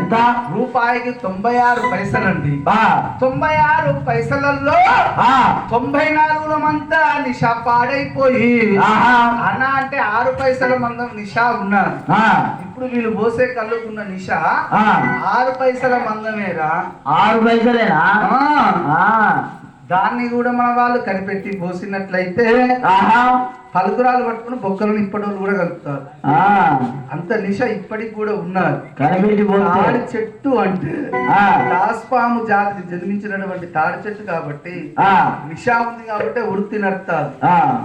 ఎంత? రూపాయికి తొంభై ఆరు పైసలండి. ఆ, తొంభై ఆరు పైసలలో ఆ, తొంభై నాలుగుల మంతా నిషా పాడైపోయి అన్న అంటే ఆరు పైసల మందం నిషా ఉన్నారు ఇప్పుడు వీళ్ళు పోసే కళ్ళుకున్న నిషా ఆరు పైసల మందమేరా? ఆరు పైసలేనా? దాన్ని కూడా మన వాళ్ళు కనిపెట్టి పోసినట్లయితే ఆహా, పలుకురాలు పట్టుకుని బొక్కలను ఇప్పటి కూడా కలుపుతారు. అంత నిష ఇప్పటికి కూడా ఉన్నారు తాడి చెట్టు అంటే దాస్పాము జాతికి జన్మించినటువంటి తాడి చెట్టు కాబట్టి నిషా ఉంది కాబట్టి వృత్తి నడతారు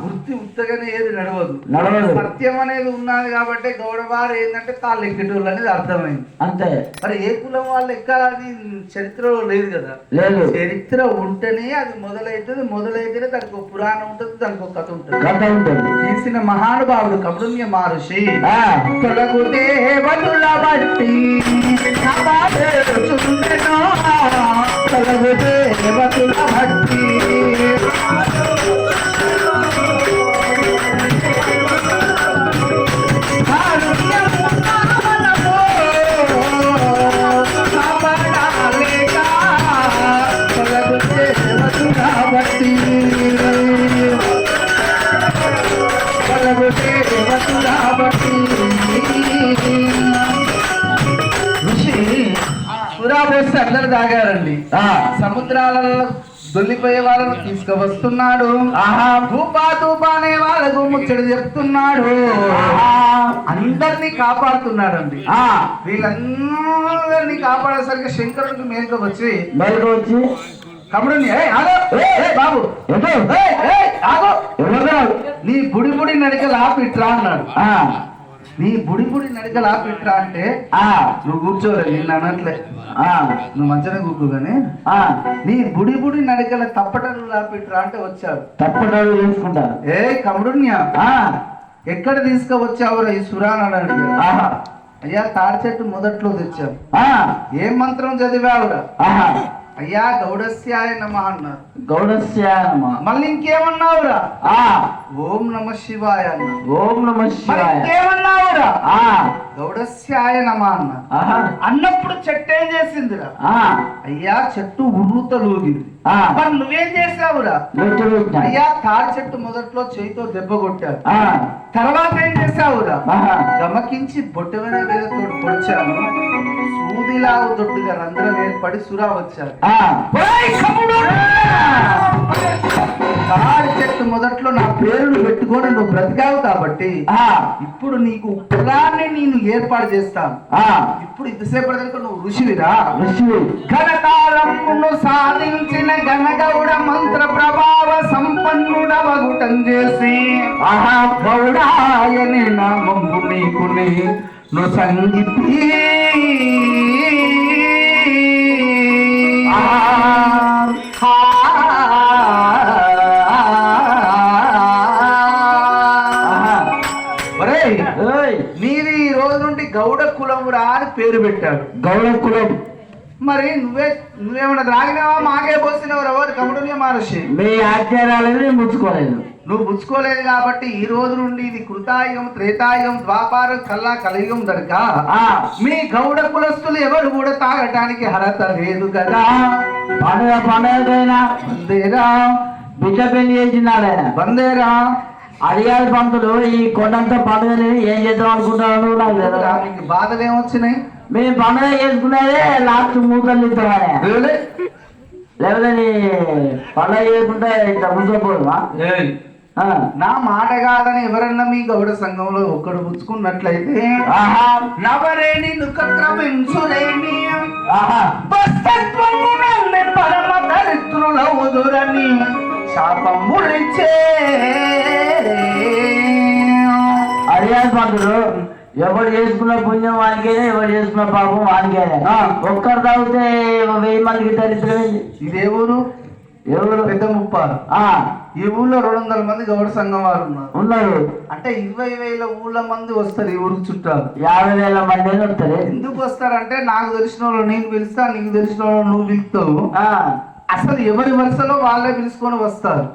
వృత్తి ఉత్తగానే ఏది నడవదు. నడవదు. సత్యం అనేది ఉన్నది కాబట్టి గౌడవారు ఏంటంటే తాళ్ళు ఎక్కేటోళ్ళు అనేది అర్థమైంది. అంతే. మరి ఏ కులం వాళ్ళు ఎక్కాలని చరిత్రలో లేదు కదా. చరిత్ర ఉంటేనే అది మొదలైతుంది. మొదలైతేనే దానికి ఒక పురాణం ఉంటుంది దానికి ఒక కథ ఉంటుంది. తీసిన మహానుభావుడు కబురుణ్య మహర్షి తొలగు దేవతుల బట్టి కాపాడుచుండెనో. తొలగు దేవతుల బట్టి సురాబోసి అందరు తాగారండి ఆ, సముద్రాలలో దొల్లిపోయే వాళ్ళను తీసుకువస్తున్నాడు. ఆహా, ధూపా అనే వాళ్ళకు ముచ్చడి చెప్తున్నాడు. అందరినీ కాపాడుతున్నాడండి. ఆ, వీళ్ళందరినీ కాపాడేసరికి శంకరుడికి మేలుకు వచ్చి బయటకు వచ్చి. కమరుని "ఏయ్, ఆగు! ఏయ్, ఏయ్, బాబు నీ బుడి బుడి నడికలు ఆపిట్రా అన్నాడు నీ బుడి బుడి నడికలు ఆపిట్రా అంటే ఆ, నువ్వు కూర్చోలే నిన్ను అనట్లే. ఆ, నువ్వు మంచిగా కూర్చో కానీ ఆ, నీ బుడి బుడి నడికల తప్పటలు ఆపిట్రా అంటే వచ్చాడు. తప్పటడుగు చేసుకుంటా ఏ కమరుణ్య ఆ, ఎక్కడ తీసుకువచ్చావురా ఈ సురాన్ అని ఆహా, అయ్యా తాడి చెట్టు మొదట్లో తెచ్చావు ఆ, ఏం మంత్రం చదివావురా? ఆహా, అయ్యా గౌడస్యాయ నమ అన్నారు. గౌడస్య నమః. మళ్ళీ ఇంకేమన్నావురా? ఆ, ఓం నమ శివాయ ఓం నమ శివాయ. ఇంకేమన్నావురా? ఆ, గౌడస్యాయ నమ అన్నారు. ఆహా, అన్నప్పుడు చెట్టు ఏం చేసిందిరా? ఆ, అయ్యా చెట్టు ఉర్రుతలూగింది మరి నువ్వేం చేసావురా. అయ్యా తాడి చెట్టు మొదట్లో చేయితో దెబ్బ కొట్టావు ఆ, తర్వాత ఏం చేసావురా గమకించి బొట్టువైన వేలతో పొడిచాను. దొడ్డుగా రంధ్రం ఏర్పడి సురా వచ్చారు! తాడి చెట్టు మొదట్లో నా పేరును పెట్టుకొని నువ్వు బ్రతికావు కాబట్టి ఆ, ఇప్పుడు నీకు కులాన్ని నేను ఏర్పాటు చేస్తాను. ఇప్పుడు ఇంతసేపటి దాకా నువ్వు ఋషివిరా? ఋషి. ఘనకాలమును సాధించిన గణగౌడ మంత్ర ప్రభావ సంపన్నుడవగుటం చేసి ఆహా, గౌడాయని నామము నీకు ను సంగీతి నీది ఈ రోజు నుండి గౌడ కులమురా అని పేరు పెట్టాడు గౌడ కులం మరి నువ్వే నువ్వేమన్నా త్రాగినావా? మాకే పోసినావు ఎవరు కముడునే మహర్షి. మీ ఆచారాలను ముచ్చుకోలేదు. నువ్వు పుచ్చుకోలేదు కాబట్టి ఈ రోజు నుండి ఇది కృతాయుగం త్రేతాయుగం ద్వాపారం కల్లా కలియుగం దొరక ఆ, మీ గౌడ కులస్తులు ఎవరు కూడా తాగటానికి అర్హత లేదు కదా. పండుగ పండుగకైనా వందేరా బిడ్డ పెళ్ళి చేసినాడు. ఆయన వందేరా. అడిగాడు పంతులు ఈ కొండంత పండుగని ఏం చేద్దాం అనుకుంటున్నాను నాకు. నీకు బాధలేమొచ్చినాయి మేము పండుగ చేసుకునేదే లాస్ట్ మూతలు ఇస్తామని. లేకపోతే నీ పండుగ చేసుకుంటే ఇట్లా ఏయ్, ఆ. నా మాట కాదని ఎవరన్నా మీ గౌడ సంఘంలో ఒక్కడు పుచ్చుకున్నట్లయితే నవరేణి పరమ దరిద్రులవుదురని శాపములిచ్చే పంతులు ఎవరు చేసుకున్న పుణ్యం వానికేనే ఎవరు చేసుకున్న పాపం వానికేనే. ఒక్కరు తాగితే వెయ్యి మందికి దరిద్రమైంది ఇదే ఊరు ఎవరు? పెద్ద ముప్పారు ఆ, ఈ ఊళ్ళో రెండు వందల మంది గౌడ సంఘం వారు ఉన్నారు. ఉన్నారు. అంటే ఇరవై వేల ఊళ్ళ మంది వస్తారు ఈ ఊరికి చుట్టాలు. యాభై వేల మంది వస్తారు. ఎందుకు వస్తారంటే నాకు తెలిసిన వాళ్ళు నేను పిలుస్తా నీకు తెలిసిన వాళ్ళు నువ్వు పిలుస్తావు. ఆ, అసలు ఎవరి వరుసలో వాళ్ళే పిలుచుకొని వస్తారు?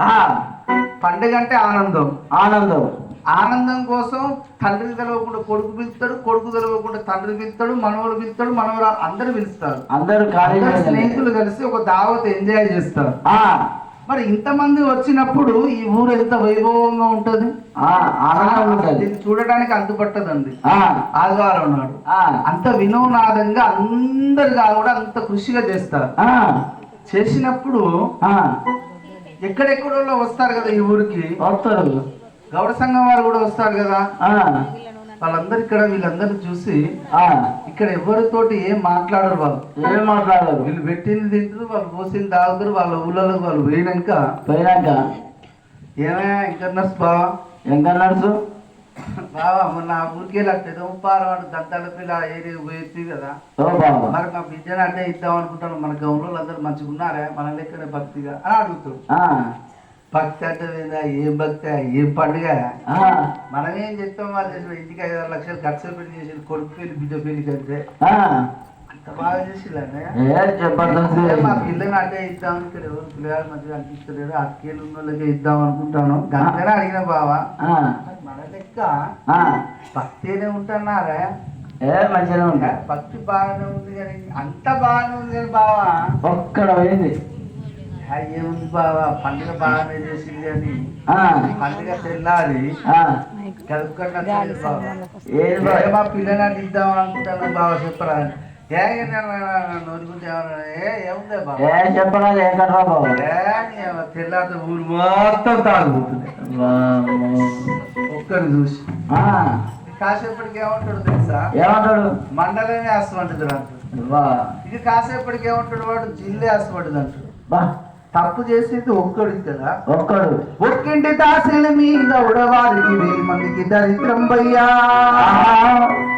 పండుగ అంటే ఆనందం. ఆనందం. ఆనందం కోసం తండ్రికి తెలవకుండా కొడుకు పిలుస్తాడు కొడుకు తెలవకుండా తండ్రి పిలుస్తాడు మనవడు పిలుస్తాడు మనవరు అందరు పిలుస్తారు. అందరూ అందరు స్నేహితులు కలిసి ఒక దావత్ ఎంజాయ్ చేస్తారు. మరి ఇంతమంది వచ్చినప్పుడు ఈ ఊరు ఎంత వైభవంగా ఉంటది? దీన్ని చూడడానికి అంతుపట్టదండి. ఆ, ఆదివారం నాడు. అంత వినోనాదంగా అందరుగా కూడా అంత కృషిగా చేస్తారు. చేసినప్పుడు ఎక్కడెక్కడో వస్తారు కదా ఈ ఊరికి? వస్తారు. గౌడ సంఘం వారు కూడా వస్తారు కదా? వాళ్ళందరూ ఇక్కడ వీళ్ళందరూ చూసి ఆ, ఇక్కడ ఎవరితోటి ఏం మాట్లాడరు వాళ్ళు. ఏం మాట్లాడరు? వీళ్ళు పెట్టింది తింటారు వాళ్ళు పోసింది తాగుతారు వాళ్ళ ఊళ్ళలోకి వాళ్ళు పోయినాక పోయినాక ఏమే ఇంకా నర్స్ బావా ఇంకా నడుచు బావా మొన్న ఆ ఊరికి వెళ్ళట్లేదు ఉప్పారం వాడు దంతాల పిల్ల ఏరియా పోయింది కదా. ఓ బాబా. మరి మా బిడ్డను అంటే ఇద్దాం అనుకుంటాను. మన గౌరవులు అందరూ మంచిగా ఉన్నారా? మన లెక్కనే భక్తిగా అని అడుగుతాడు భక్తి అంటే? ఏం భక్తి? ఏం పండుగ? ఆ, మనం ఏం చెప్తాం వాళ్ళు? ఇంటికి ఐదు ఆరు లక్షలు ఖర్చు పెట్టి చేసి కొడుకు పెళ్ళి బిడ్డ పెళ్ళికి అంటే జబర్దస్త్ మా పిల్లని అంటే ఇద్దాం ఇక్కడ పిల్లగాడు మంచిగా అనిపిస్తలేరు అక్కేళ్ళు ఉన్న వాళ్ళకే ఇద్దాం అనుకుంటాను. గంటనే అడిగిన బావా. మన లెక్క. భక్తినే ఉంటున్నారా. ఏ మంచిగా ఉంటా భక్తి బాగానే ఉంది కానీ అంత బాగానే ఉంది కానీ బావా. ఒక్కడ పోయింది. ఏముంది బావా? పండుగ బాగానే చేసింది ఆ, పండుగ తెల్లారి ఆ. కలుపుకుండా మా పిల్లని ఇద్దాం అనుకుంటాను బావ చెప్పరా చెప్పరాదు ఏ కట్టరా బాబు? తెల్లారితే ఊరు మొత్తం తాగుతుంది ఒక్కరిని చూసి. కాసేపటికి ఏమంటాడు తెలుసా? ఏమంటాడు? మండలమే అంటాడు వా, ఇది కాసేపటికి ఏమంటాడు వాడు? జిల్లే ఆశపడ్డది అంటాడు బా, తప్పు చేసేది ఒక్కడు కదా? ఒక్కడు. ఒక్కింటి దాసిన మీద ఉడవారికి వెయ్యి మందికి దరిద్రం భయ్యా.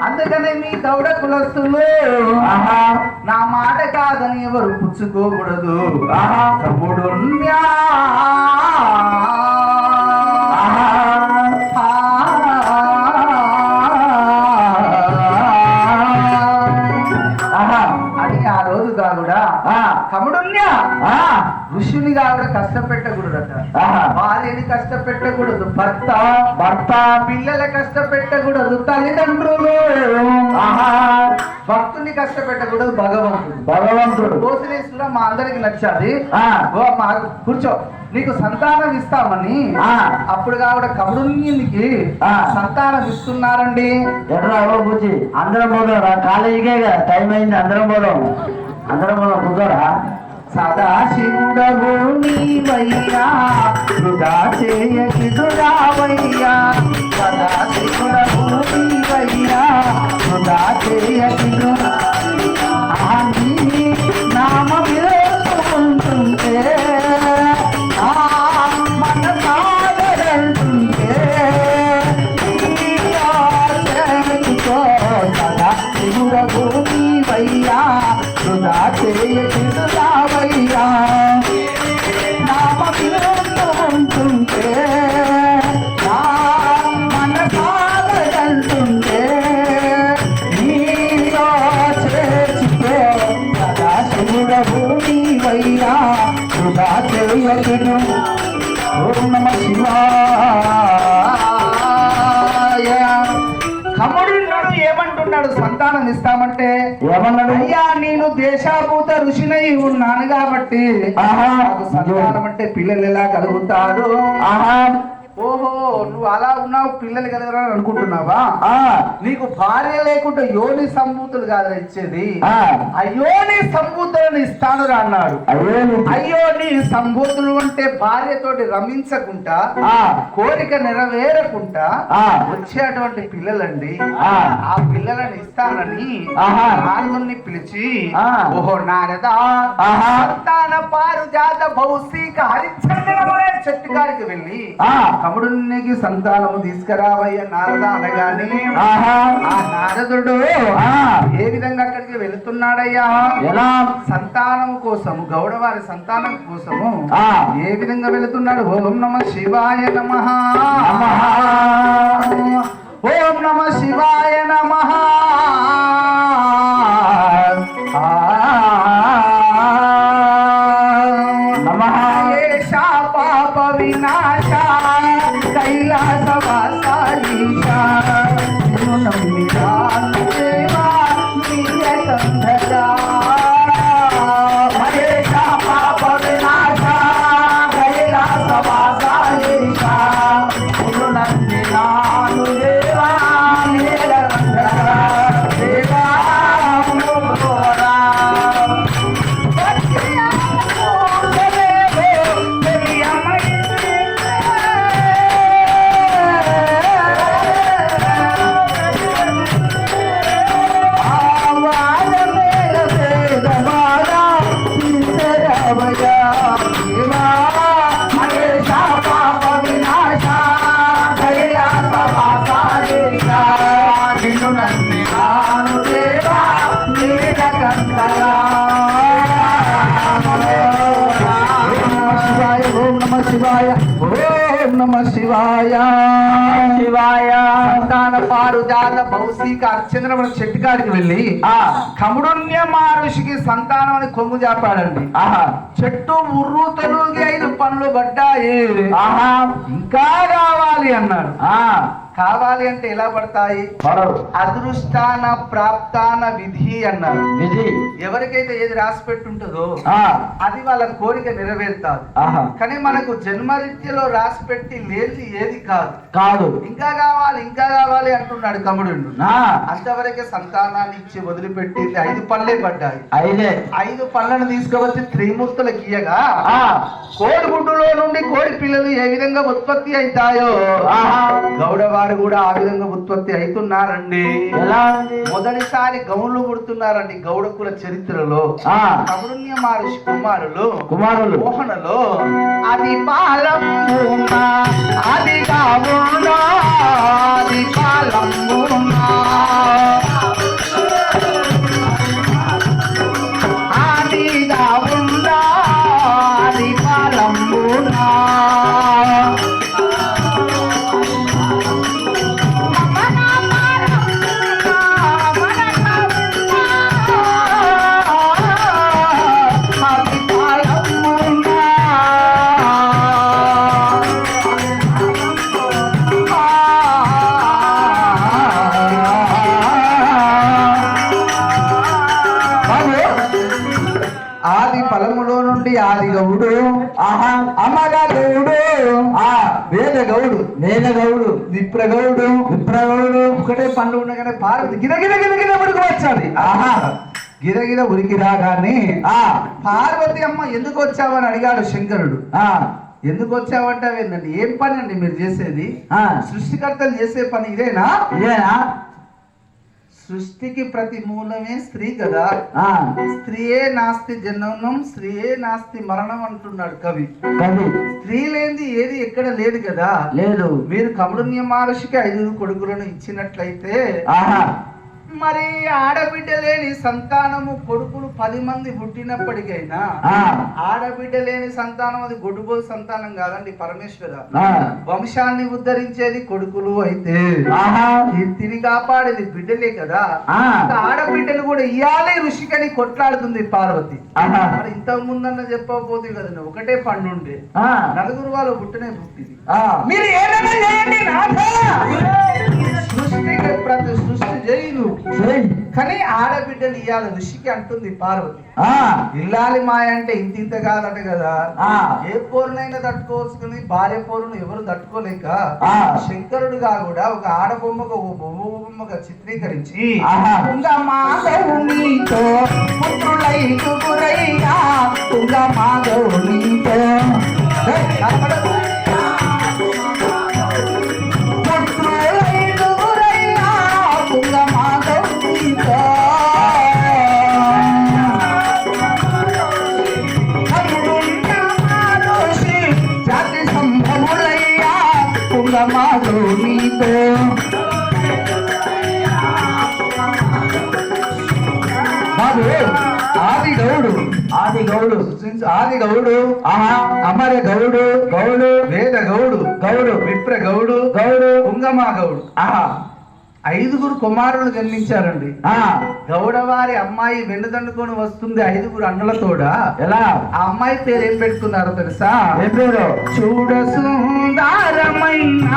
అందుకనే మీ దౌడ కులస్తులు నా మాట కాదని ఎవరు పుచ్చుకోకూడదు. తమ్ముడు ఆ, ఋషుని కాకుండా కష్టపెట్టకూడదట. ఆహా. భార్యని కష్టపెట్టకూడదు. భర్త భర్త. పిల్లల కష్టపెట్టకూడదు. తల్లిదండ్రులు. భక్తుని కష్టపెట్టకూడదు భగవంతుడు. భగవంతుడు. భోజనేశ్వర మా అందరికి నచ్చాది. కూర్చో. నీకు సంతానం ఇస్తామని. ఆ. అప్పుడు కావడ కబురునికి ఆ. సంతానం ఇస్తున్నారండి. బుజ్జి. అందరం పోదాం కాలేజీకే టైం అయింది. అందరం పోదాం. అందరం కుదరా సదా సదాశివుడవు నీవయ్యా వృధా సదా సదాశివుడవు నీవయ్యా వృధా చేయకిదురా నామ సంతానం అంటే పిల్లలు ఎలా కలుగుతారు? ఆహా. ఓహో నువ్వు అలా ఉన్నావు పిల్లలు కలగరని అనుకుంటున్నావా నీకు భార్య లేకుండా యోని సంభూతులు కాదు ఇచ్చేది ఆ, ఆ యోని సంభూతులను ఇస్తాను రా అన్నాడు అయ్యో నీ- అయ్యో నీ సంభూతులు అంటే భార్యతోటి రమించకుండా కోరిక నెరవేరకుండా వచ్చేటువంటి పిల్లలండి ఆ. పిల్లలను ఇస్తానని. నారదుని పిలిచి. ఓహో నారదా. సంతాన పారుజాత భౌసిక హరిచంద్రమనే చెట్టు కాడికి వెళ్ళి. కముడునికి సంతానము తీసుకురావయ్య నారద అనగానే ఆ నారదుడు ఏ విధంగా అక్కడికి వెళుతున్నాడయ్యా? ఎలా? సంతానం కోసము గౌడవారి సంతానం కోసము. ఏ విధంగా వెళుతున్నాడు? ఓం నమ శివాయ నమ. అర్చంద్ర చెట్టు కాడికి వెళ్ళి ఆ, కముడున్య మహర్షికి సంతానం అని కొంగు చాపాడండి ఆహా. చెట్టు ఉర్రు తొలుగి ఐదు పనులు పడ్డాయి. ఆహా. ఇంకా కావాలి అన్నాడు. ఆ, కావాలి అంటే ఎలా పడతాయి? అదృష్టాన ప్రాప్తాన విధి అన్నారు. విధి. ఎవరికైతే ఏది రాసి పెట్టుంటుందో అది వాళ్ళ కోరిక నెరవేరుతారు కానీ మనకు జన్మరీత్యలో రాసి పెట్టి లేనిది ఏది కాదు. కాదు. ఇంకా కావాలి ఇంకా కావాలి అంటున్నాడు ఆ, అంతవరకే సంతానాన్ని ఇచ్చి వదిలిపెట్టింది ఐదు పళ్ళే పడ్డాయి. ఐదే. ఐదు పళ్ళను తీసుకువచ్చి త్రిమూర్తులకు ఇయ్యగా? ఆ, కోడిగుడ్డులో నుండి కోడి పిల్లలు ఏ విధంగా ఉత్పత్తి అవుతాయో? ఆహా. గౌడవారు కూడా ఆ విధంగా ఉత్పత్తి అవుతున్నారండి. మొదటిసారి గౌన్లు పుడుతున్నారండి గౌడకుల చరిత్రలో. ఆ, కమరుణ్య మహర్షి కుమారులు కుమారులు. మోహనలో. అది అది కావునా అది పాలమునా. పార్వతి గిరగిర గిరగిర ఉరికి వచ్చాది. ఆహా గిరగిర ఉరికి రాగానే ఆ, పార్వతి అమ్మ ఎందుకు వచ్చావని అడిగాడు శంకరుడు. ఆ, ఎందుకు వచ్చావంటే ఏంటండి ఏం పని అండి మీరు చేసేది? ఆ, సృష్టికర్తలు చేసే పని ఇదేనా? ఇదేనా? సృష్టికి ప్రతి మూలమే స్త్రీ కదా? స్త్రీయే నాస్తి జననం స్త్రీయే నాస్తి మరణం అంటున్నాడు కవి. కవి. స్త్రీ లేనిది ఏది ఎక్కడ లేదు కదా? లేదు. మీరు కమరుణ్య మహర్షికి ఐదుగురు కొడుకులను ఇచ్చినట్లయితే ఆహా. మరి ఆడబిడ్డ లేని సంతానము కొడుకులు పది మంది పుట్టినప్పటికైనా ఆడబిడ్డ లేని సంతానం అది గొడ్డుబోలు సంతానం కాదండి పరమేశ్వర. వంశాన్ని ఉద్ధరించేది కొడుకులు అయితే. కీర్తిని కాపాడేది బిడ్డలే కదా. ఆడబిడ్డలు కూడా ఇయాలే ఋషికని కొట్లాడుతుంది పార్వతి. మరి ఇంతకు ముందన్న చెప్పకపోతే కదండి ఒకటే పండుండే. నలుగురు వాళ్ళు పుట్టనే పుట్టింది. మీరు ఏదైనా కానీ ఆడబిడ్డలు ఇయ్యాలి ఋషికి అంటుంది పార్వతి. ఇల్లాలి మాయ అంటే ఇంత ఇంత కాదట కదా. ఏ పోరునైనా తట్టుకోవచ్చు కానీ భార్య పోరును ఎవరు తట్టుకోలేక. శంకరుడుగా కూడా ఒక ఆడబొమ్మకు ఒక బొమ్మ బొమ్మగా చిత్రీకరించి తుంగ మాధవునితో ఆది గౌడు. ఆది గౌడు. ఆది గౌడు. ఆహా అమర గౌడు. గౌడు. వేద గౌడు. గౌడు. విప్ర గౌడు. గౌడు. కుంగమా గౌడు. ఆహా ఐదుగురు కుమారులు జన్మించారండి. ఆ, గౌడవారి అమ్మాయి వెన్నుదండుకొని వస్తుంది ఐదుగురు అన్నలతోడ ఎలా? ఆ అమ్మాయి పేరు ఏం పెట్టుకున్నారో తెలుసా? ఏం పేరు? చూడ సుందరమైన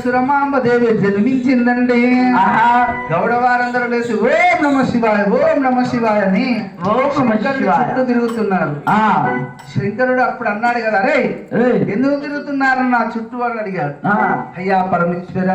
చక్కని కన్య సురమాంబ దేవి జన్మించిందండి. ఆహా. గౌడ వారందరూ లేచి ఓం నమ శివాయ ఓం నమ శివాయ అని. చుట్టూ తిరుగుతున్నారు. ఆ, శంకరుడు అప్పుడు అన్నాడు కదా రే ఏయ్, ఎందుకు తిరుగుతున్నారు నా చుట్టూ అని అడిగాడు. అయ్యా పరమేశ్వర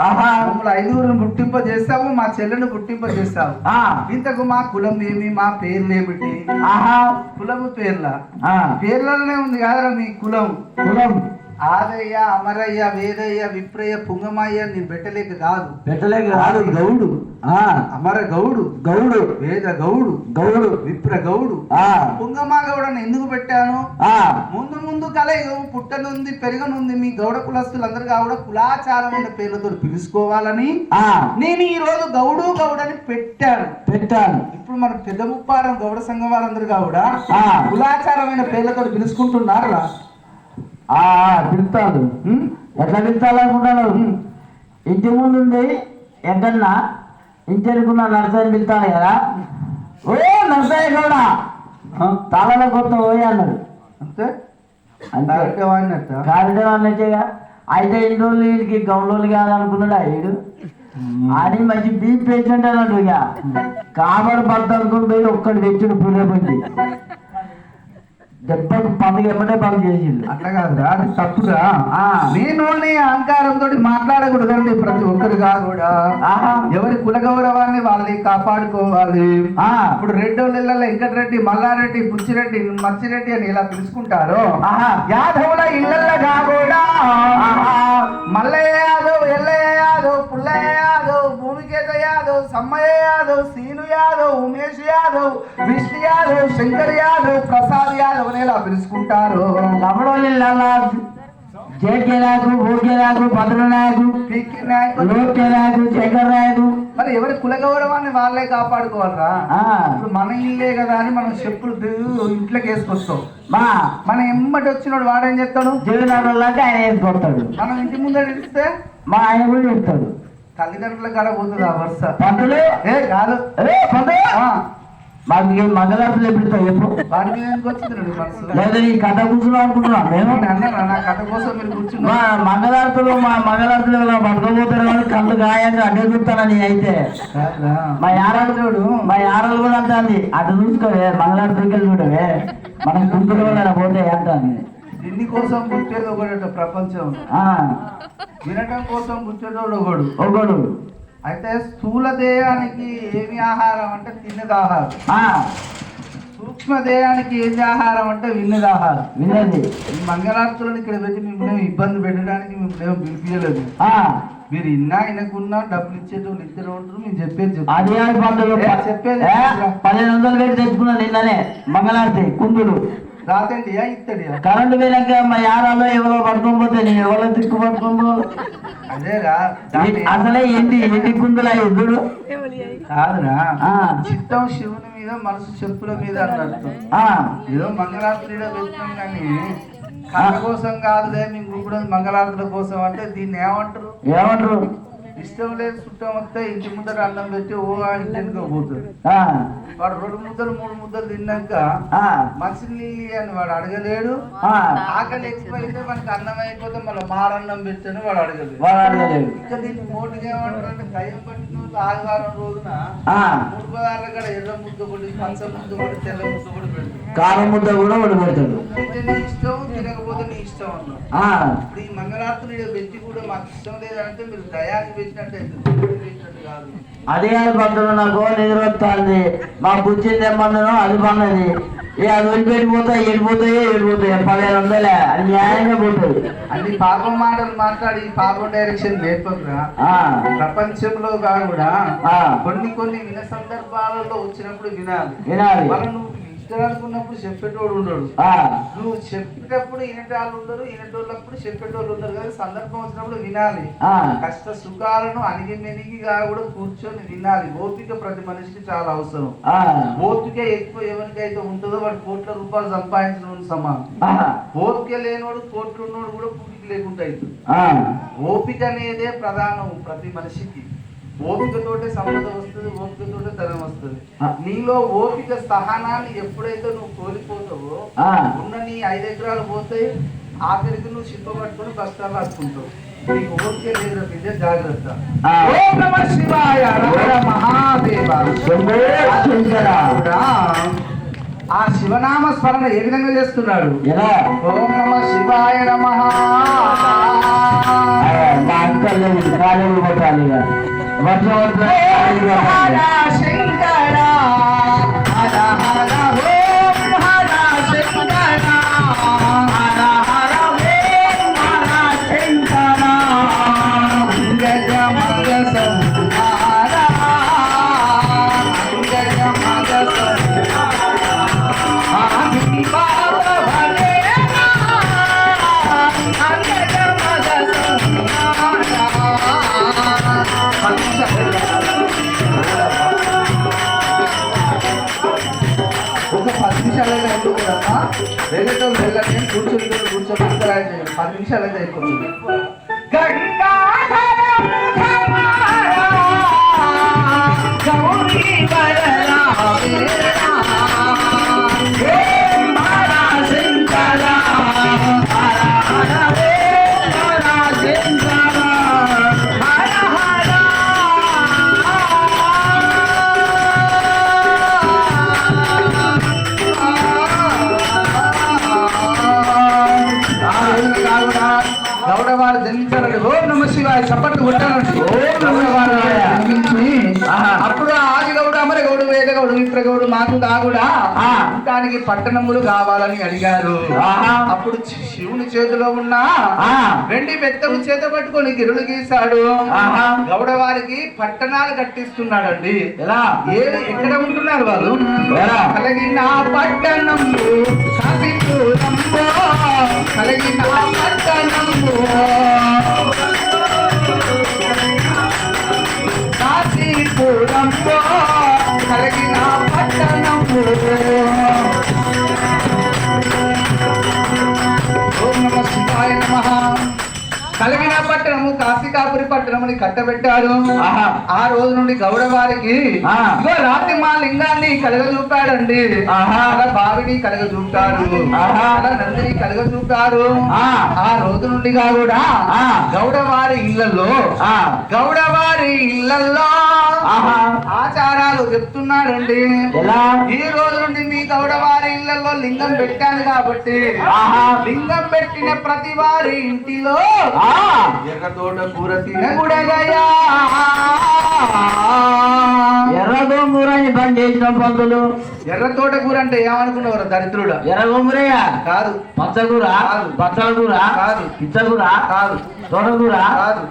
ఆహా. మమ్మల్ని ఐదుగురిని గుట్టింప చేస్తావు మా చెల్లెను గుట్టింప చేస్తావు ఆ, ఇంతకు మా కులం ఏమి మా పేర్లు ఏమిటి ఆహా. కులము పేర్ల. ఆ, పేర్లలోనే ఉంది కాదురా మీ కులం. కులం. ఆదయ్య అమరయ్య వేదయ్య విప్రయ్య పుంగమయ్య నేను పెట్టలేక కాదు. పెట్టలేక కాదు గౌడు. ఆ. అమర గౌడు. గౌడు. వేద గౌడు. గౌడు. విప్ర గౌడు. ఆ. పుంగమా గౌడని ఎందుకు పెట్టాను? ఆ. ముందు ముందు కలయి పుట్టనుంది పెరగనుంది మీ గౌడ కులస్తులందరూ కూడా కులాచారమైన పేర్లతో పిలుచుకోవాలని ఆ. నేను ఈ రోజు గౌడు గౌడని పెట్టాను. పెట్టాను. ఇప్పుడు మన పెద్ద ముప్పారం గౌడ సంఘం వారందరూ కూడా ఆ. కులాచారమైన పేర్లతో పిలుచుకుంటున్నారు పిలుస్తాడు? ఎట్లా పిలుస్తాలనుకుంటాను ఇంటి ముందు ఉంది ఎక్కడన్నా ఇంటి అనుకున్న నర్సరీ పిలుస్తాను కదా. ఓ నర్సరీ కూడా. తాళలో కొత్త ఓయ్ అన్నాడు. అంతే? కారిడే అన్నట్టుగా అయితే ఇన్ని రోజులు వీడికి గౌండోలు కాదనుకున్నాడు అయ్యాడు అని మంచి బీపీ పేషెంట్ అన్నాడు ఇక. కాబడి పడతా అనుకుని పోయి ఒక్కడు తెచ్చుడు పుణ్యపండి. దెబ్బకు పండుగ ఎమ్మటే పని చేసిండు అట్లా కాదురా అది తప్పుగా ఆ. నేను అహంకారంతో మాట్లాడకూడదండి ప్రతి ఒక్కరుగా కూడా. ఎవరి కుల గౌరవాన్ని వాళ్ళని కాపాడుకోవాలి. ఆ, ఇప్పుడు రెడ్డోళ్ళ వెంకటరెడ్డి మల్లారెడ్డి బుచ్చిరెడ్డి మచ్చిరెడ్డి అని ఇలా పిలుచుకుంటారు. యాదవుల ఇళ్ళగా కూడా. మల్లయ్య యాదవ్ ఎల్లయ్య యాదవ్ పుల్లయ్య యాదవ్ భూమికేత యాదవ్ సమ్మయ్య యాదవ్ సీను యాదవ్ ఉమేష్ యాదవ్ విష్ణు యాదవ్ శంకర్ యాదవ్ ప్రసాద్ ఇలా పిలుచుకుంటారు లవడోళ్ళు జేకే నాయకు భద్ర నాయకు పీకి నాయకులు లోకే నాయకు మరి ఎవరి కుల గౌరవాన్ని వాళ్ళే కాపాడుకోవాలరా? ఇప్పుడు మన ఇల్లే కదా అని మనం చెప్పులు ఇంట్లోకి వేసుకొస్తాం. మా. మన ఎమ్మటి వచ్చినోడు వాడేం చెప్తాడు జీవనాడులాగా ఆయన వేసుకొస్తాడు మనం ఇంటి ముందర ఇస్తే మా ఆయన కూడా చెప్తాడు. తల్లిదండ్రుల కాడ పోతుంది ఆ వరుస? పంతులు? ఏ కాదు. ఆ, మాకు ఏం మంగళార్తులు ఎప్పుడు చెప్పు. వాడి మీద ఎందుకు వచ్చింది రండి మనసు? లేదా ఈ కథ కూర్చున్నాం అనుకుంటున్నాం నేను అన్నాను? నా కథ కోసం మీరు మా మంగళార్తులు మా మంగళార్తులు ఇలా పట్టుకోబోతారు కానీ కళ్ళు గాయంగా అడ్డే చూస్తానని అయితే. మా యారాలు చూడు. మా యారాలు కూడా అంటుంది అటు చూసుకోవే మంగళార్తులకి వెళ్ళి చూడవే. మనకు గుంతులు కూడా పోతే అంటుంది దీని కోసం పుట్టేది ఒకడట ప్రపంచం. ఆ, వినటం కోసం పుట్టేటోడు ఒకడు. ఒకడు. అయితే స్థూల దేహానికి ఏమి ఆహారం అంటే తిన్నది ఆహారం. సూక్ష్మ దేహానికి ఏది ఆహారం అంటే విన్నది ఆహారం. వినండి ఈ మంగళార్తులను ఇక్కడ పెట్టి మిమ్మల్ని ఇబ్బంది పెట్టడానికి మిమ్మల్ని పిలిపించలేదు ఆ, మీరు ఇన్నా ఇనకున్నా డబ్బులు ఇచ్చేటోళ్ళు ఇద్దరు ఉంటారు మేము చెప్పేది. అది చెప్పేది. పదిహేను వందలు పెట్టి తెచ్చుకున్నా నిన్ననే మంగళార్తి కుందులు. రాతండియా ఇత్తడియా కరెంటు పోయినాక మా యారాలో ఎవరో పట్టుకోకపోతే నేను ఎవరో తిక్కు పట్టుకోబో అదేరా అసలే ఎండి ఎండి కుందులు చూడు కాదురా. ఆ, చిత్తం శివుని మీద మనసు చెప్పుల మీద అన్నట్టు. ఆ, ఏదో మంగళారతులు పెట్టినాం కానీ కళ కోసం కాదులే మేము కూడా మంగళారతుల కోసం అంటే దీన్ని ఏమంటారు? ఏమంటారు? ఇష్టం లేదు చుట్టం వస్తే ఇంటి ముందర అన్నం పెట్టి ఓ ఇంటికి పోతాడు. ఆ, వాడు రెండు ముద్దలు మూడు ముద్దలు తిన్నాక మంచి నీళ్ళు అని వాడు అడగలేడు. ఆకలి ఎక్కువైతే మనకి అన్నం అయిపోతే మళ్ళీ మారన్నం పెట్టని వాడు అడగలేడు. వాడు అడగలేదు ఇంకా దీన్ని మోటుగా ఏమంటారంటే దయ్యం పట్టిన ఆదివారం రోజున మూడు పదార్ల కాడ ఎర్ర ముద్ద కొట్టి పచ్చ ముద్ద కొట్టి తెల్ల ముద్ద కొట్టి పెడతారు కారం ముద్ద కూడా వాడు పెడతాడు ఇష్టం తినకపోతే నీ ఇష్టం అన్నాడు ఆ, ఇప్పుడు ఈ మంగళార్తులు పెట్టి కూడా మాకు ఇష్టం లేదంటే మీరు దయాన్ని పెట్టినట్టు కాదు. అదే నాకు నిద్ర వస్తుంది మా బుచ్చింది ఏమన్నాను అది పన్నది. ఇక అది వదిలిపెట్టిపోతాయి ఎడిపోతాయి ఎడిపోతాయి పదిహేను వందలే. అది న్యాయంగా పోతుంది. అన్ని పాపం మాటలు మాట్లాడి పాపం డైరెక్షన్ నేర్పకురా ఆ, ప్రపంచంలో కూడా ఆ, కొన్ని కొన్ని విన సందర్భాలలో వచ్చినప్పుడు వినాలి. వినాలి. మనం నువ్వు అనుకున్నప్పుడు చెప్పేటోడు ఉండడు. నువ్వు చెప్పేటప్పుడు వినేటాళ్ళు ఉండరు వినేటోళ్ళప్పుడు చెప్పేటోళ్ళు ఉండరు. కదా సందర్భం వచ్చినప్పుడు వినాలి. కష్ట సుఖాలను అణిగి మెనిగిగా కూడా కూర్చొని వినాలి. ఓపిక ప్రతి మనిషికి చాలా అవసరం. ఓపిక ఎక్కువ ఎవరికైతే ఉంటుందో వాడు కోట్ల రూపాయలు సంపాదించడం సమానం. ఓపిక లేనోడు కోట్లు ఉన్నోడు కూడా పూటికి లేకుండా అవుతుంది ఓపిక అనేదే ప్రధానం ప్రతి మనిషికి. ఓపికతోటే సంపద వస్తుంది ఓపికతోటే ధనం వస్తుంది. నీలో ఓపిక సహనాన్ని ఎప్పుడైతే నువ్వు కోల్పోతావో ఉన్న నీ ఐదు ఎకరాలు పోతాయి ఆఖరికి నువ్వు చిప్ప పట్టుకొని కష్టాలు రాసుకుంటావు. నీకు ఓకే లేదు జాగ్రత్త. ఆ. శివాయ మహాదేవ. శివనామ స్మరణ ఏ విధంగా చేస్తున్నాడు? ఓం నమ శివాయ నమ. మా వెళ్ళటం వెళ్ళటం కూర్చొని కూర్చొని అంతరాయం చేయండి పది నిమిషాలు అయితే అయిపోతుంది గౌడవారు దానికి పట్టణములు కావాలని అడిగారు. అప్పుడు శివుని చేతిలో ఉన్న. వెండి బెత్తము చేత పట్టుకొని గిరులు గీశాడు ఆహా. గౌడ వారికి పట్టణాలు కట్టిస్తున్నాడండి ఎలా ఏ ఎక్కడ ఉంటున్నారు వాళ్ళు? కలిగిన పట్టణము కాశీపురంబో కలిగిన కాశీపురంబో కలిగిన పట్టణము పట్టణముని కట్టబెట్టాడు. ఆ రోజు నుండి గౌడ వారికి రాత్రి మా లింగాన్ని కలగ చూపాడండి. అలా బావిని కలగ ఆహా. అలా నందిని కలగ చూపాడు ఆ. రోజు నుండిగా కూడా. గౌడ వారి ఇళ్ళలో. గౌడ వారి ఇళ్ళలో. ఆచారాలు చెప్తున్నాడండి ఈ రోజు నుండి మీ గౌడ వారి ఇళ్ళలో లింగం పెట్టాను కాబట్టి ఆహా. లింగం పెట్టిన ప్రతి వారి ఇంటిలో. ఎర్ర తోట కూర ఎర్ర గోంగూరని పంతులు. ఎర్ర తోట కూర అంటే ఏమనుకున్నవారు దరిద్రుడు? ఎర్ర గోంగూరయ్యా కాదు. పచ్చకూర కాదు. పచ్చల కూర కాదు. పిచ్చకూర కాదు. తోటకూర కాదు.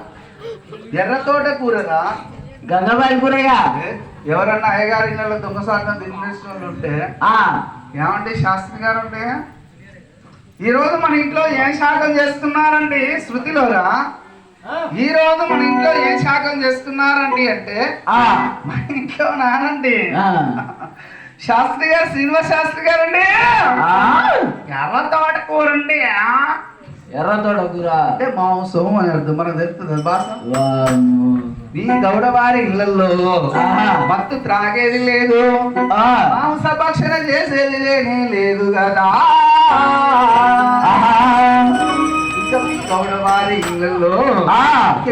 ఎర్ర తోట కూరగా గంగబాయి కూరయ్యా? ఎవరన్నా అయ్యగారి ఇళ్ళలో దొంగ తినేసిన వాళ్ళు ఉంటే ఆ. ఏమండి శాస్త్రి గారు ఉంటే ఈ రోజు మన ఇంట్లో ఏం శాఖం చేస్తున్నారండి? శృతిలోరా ఈ రోజు మన ఇంట్లో ఏం శాఖం చేస్తున్నారండి అంటే ఆ. మన ఇంట్లో నానండి. శాస్త్రి గారు శ్రీనివాస్ శాస్త్రి గారండి ఆ. ఎర్ర తోట కూరండి ఎర్ర తోటకూర అంటే మాంసం అని అర్థం మనకు తెలుస్తుంది భాష వామ్మో. ఈ గౌడ వారి ఇళ్ళలో. మత్తు త్రాగేది లేదు. మాంస భక్షణ చేసేది లేనే లేదు కదా గౌడ వారి ఇళ్ళలో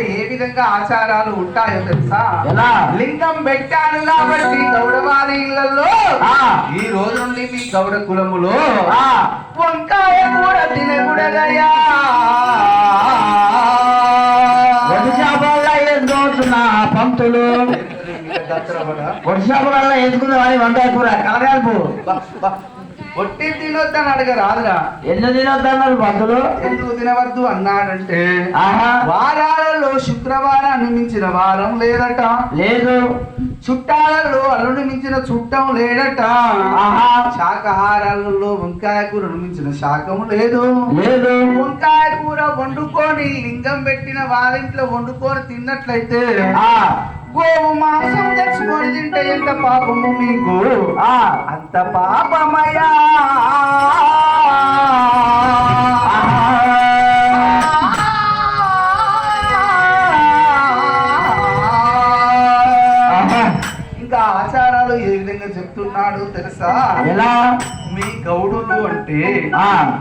ఏ విధంగా ఆచారాలు ఉంటాయో తెలుసా? ఎలా? లింగం పెట్టాను కాబట్టి గౌడ వారి ఇళ్ళలో ఆ. ఈ రోజు నుండి మీ గౌడ కులములో ఆ. వంకాయ కూడా వేసుకోవచ్చున్నా పంతులు అని వంకాయ కూర కలగాల్పు ఒట్టి తినొద్దని ఎన్ని తినొద్దన్నారు ఎందుకు తినవద్దు అన్నాడంటే వారాలలో శుక్రవారాన్ని మించిన వారం లేదట. లేదు. చుట్టాలలో అల్లుని మించిన చుట్టం లేదట. ఆహా. శాకాహారాలలో వంకాయ కూరను మించిన శాకం లేదు. లేదు. వంకాయ కూర వండుకొని లింగం పెట్టిన వారింట్లో వండుకొని తిన్నట్లయితే గోవు మాంసం తెచ్చుకొని తింటే ఎంత పాపము మీకు? ఆ. అంత పాపమయ్యా. ఆహా. ఇంకా ఆచారాలు ఏ విధంగా చెప్తున్నాడు తెలుసా? ఎలా? మీ గౌడులు అంటే ఆ.